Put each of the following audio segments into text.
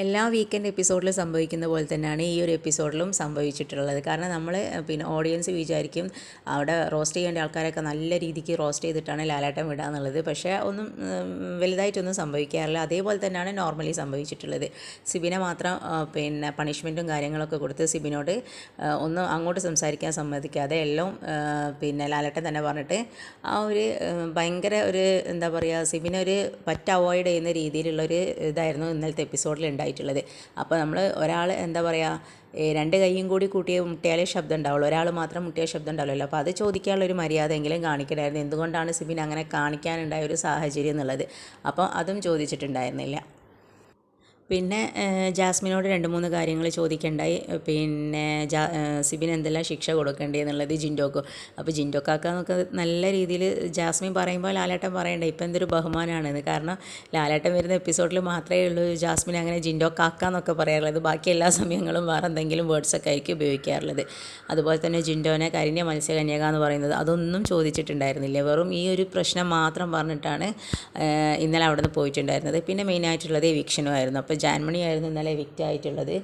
എല്ലാ വീക്കെൻഡ് എപ്പിസോഡിലും സംഭവിക്കുന്ന പോലെ തന്നെയാണ് ഈ ഒരു എപ്പിസോഡിലും സംഭവിച്ചിട്ടുള്ളത്. കാരണം നമ്മൾ പിന്നെ ഓഡിയൻസ് വിചാരിക്കും അവിടെ റോസ്റ്റ് ചെയ്യേണ്ട ആൾക്കാരൊക്കെ നല്ല രീതിക്ക് റോസ്റ്റ് ചെയ്തിട്ടാണ് ലാലാട്ടം വിടുക എന്നുള്ളത്. പക്ഷേ ഒന്നും വലുതായിട്ടൊന്നും സംഭവിക്കാറില്ല. അതേപോലെ തന്നെയാണ് നോർമലി സംഭവിച്ചിട്ടുള്ളത്. സിബിനെ മാത്രം പിന്നെ പണിഷ്മെന്റും കാര്യങ്ങളൊക്കെ കൊടുത്ത് സിബിനോട് ഒന്ന് അങ്ങോട്ട് സംസാരിക്കാൻ സമ്മതിക്കാതെ എല്ലാം പിന്നെ ലാലാട്ടൻ തന്നെ പറഞ്ഞിട്ട് ആ ഒരു ഭയങ്കര ഒരു എന്താ പറയുക സിബിനെ ഒരു പറ്റ അവോയ്ഡ് ചെയ്യുന്ന രീതിയിലുള്ളൊരു ഇതായിരുന്നു ഇന്നലത്തെ എപ്പിസോഡിൽ ഉണ്ടായിട്ടുള്ളത്. അപ്പോൾ നമ്മൾ ഒരാൾ എന്താ പറയുക രണ്ട് കൈയും കൂടി കൂട്ടിയ മുട്ടിയാലേ ശബ്ദം ഉണ്ടാവുള്ളൂ. ഒരാൾ മാത്രം മുട്ടിയ ശബ്ദം ഉണ്ടാവില്ലല്ലോ അപ്പോൾ അത് ചോദിക്കാനുള്ള ഒരു മര്യാദയെങ്കിലും കാണിക്കണമായിരുന്നു. എന്തുകൊണ്ടാണ് സിബിൻ അങ്ങനെ കാണിക്കാനുണ്ടായ ഒരു സാഹചര്യം എന്നുള്ളത്. അപ്പോൾ അതും ചോദിച്ചിട്ടുണ്ടായിരുന്നില്ല. പിന്നെ ജാസ്മിനോട് രണ്ട് മൂന്ന് കാര്യങ്ങൾ ചോദിക്കണ്ടായി. പിന്നെ ജാ സിബിന് എന്തെല്ലാം ശിക്ഷ കൊടുക്കേണ്ടി എന്നുള്ളത് ജിൻഡോക്ക്. അപ്പോൾ ജിൻഡോക്കാക്ക എന്നൊക്കെ നല്ല രീതിയിൽ ജാസ്മിൻ പറയുമ്പോൾ ലാലേട്ടൻ പറയണ്ടേ ഇപ്പം എന്തൊരു ബഹുമാനമാണെന്ന് കാരണം ലാലേട്ടൻ വരുന്ന എപ്പിസോഡിൽ മാത്രമേ ഉള്ളൂ ജാസ്മിൻ അങ്ങനെ ജിൻഡോക്കാക്ക എന്നൊക്കെ പറയാറുള്ളത്. ബാക്കി എല്ലാ സമയങ്ങളും വേറെ എന്തെങ്കിലും വേർഡ്സൊക്കെ ആയിരിക്കും ഉപയോഗിക്കാറുള്ളത്. അതുപോലെ തന്നെ ജിൻഡോനെ കരിഞ്ഞ മത്സ്യകന്യക എന്ന് പറയുന്നത് അതൊന്നും ചോദിച്ചിട്ടുണ്ടായിരുന്നില്ല. വെറും ഈ ഒരു പ്രശ്നം മാത്രം പറഞ്ഞിട്ടാണ് ഇന്നലെ അവിടെ നിന്ന് പോയിട്ടുണ്ടായിരുന്നത്. പിന്നെ മെയിനായിട്ടുള്ളത് എവിക്ഷനും ആയിരുന്നു അപ്പോൾ ജാൻമണി ആയിരുന്നു ഇന്നലെ വിക്റ്റ് ആയിട്ടുള്ളത്.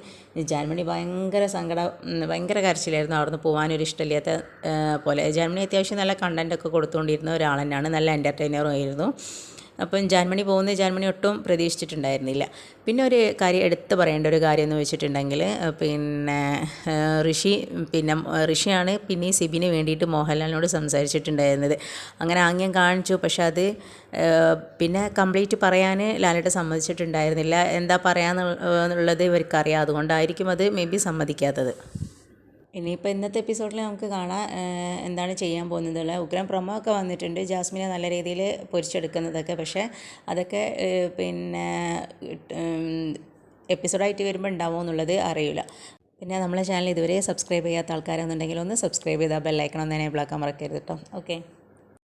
ജാൻമണി ഭയങ്കര സങ്കടം ഭയങ്കര കരച്ചിലായിരുന്നു അവിടെ നിന്ന് പോകാനൊരു ഇഷ്ടമില്ലാത്ത പോലെ. ജാൻമണി അത്യാവശ്യം നല്ല കണ്ടന്റൊക്കെ കൊടുത്തുകൊണ്ടിരുന്ന ഒരാൾ തന്നെയാണ് നല്ല എന്റർടൈനറും ആയിരുന്നു. അപ്പം ജാൻമണി പോകുന്നത് ജാൻമണി ഒട്ടും പ്രതീക്ഷിച്ചിട്ടുണ്ടായിരുന്നില്ല. പിന്നെ ഒരു കാര്യം എടുത്തു പറയേണ്ട ഒരു കാര്യം എന്ന് വെച്ചിട്ടുണ്ടെങ്കിൽ പിന്നെ ഋഷി പിന്നെ ഋഷിയാണ് പിന്നെ സിബിന് വേണ്ടിയിട്ട് മോഹൻലാലിനോട് സംസാരിച്ചിട്ടുണ്ടായിരുന്നത്. അങ്ങനെ ആംഗ്യം കാണിച്ചു. പക്ഷെ അത് പിന്നെ കംപ്ലീറ്റ് പറയാൻ ലാലിട്ട് സമ്മതിച്ചിട്ടുണ്ടായിരുന്നില്ല. എന്താ പറയാന്നുള്ളത് ഇവർക്കറിയാം. അതുകൊണ്ടായിരിക്കും അത് മേ ബി സമ്മതിക്കാത്തത്. ഇനിയിപ്പോൾ ഇന്നത്തെ എപ്പിസോഡിൽ നമുക്ക് കാണാം എന്താണ് ചെയ്യാൻ പോകുന്നതുള്ള ഉഗ്രം പ്രൊമോ ഒക്കെ വന്നിട്ടുണ്ട്. ജാസ്മിനെ നല്ല രീതിയിൽ പൊരിച്ചെടുക്കുന്നതൊക്കെ. പക്ഷേ അതൊക്കെ പിന്നെ എപ്പിസോഡായിട്ട് വരുമ്പോൾ ഉണ്ടാവുമോ എന്നുള്ളത് അറിയില്ല പിന്നെ നമ്മളെ ചാനൽ ഇതുവരെ സബ്സ്ക്രൈബ് ചെയ്യാത്ത ആൾക്കാരെന്നുണ്ടെങ്കിൽ ഒന്ന് സബ്സ്ക്രൈബ് ചെയ്താൽ ബെല്ലൈക്കണം ഒന്ന് എനേബിൾ ആക്കാൻ മറക്കരുത് കേട്ടോ ഓക്കെ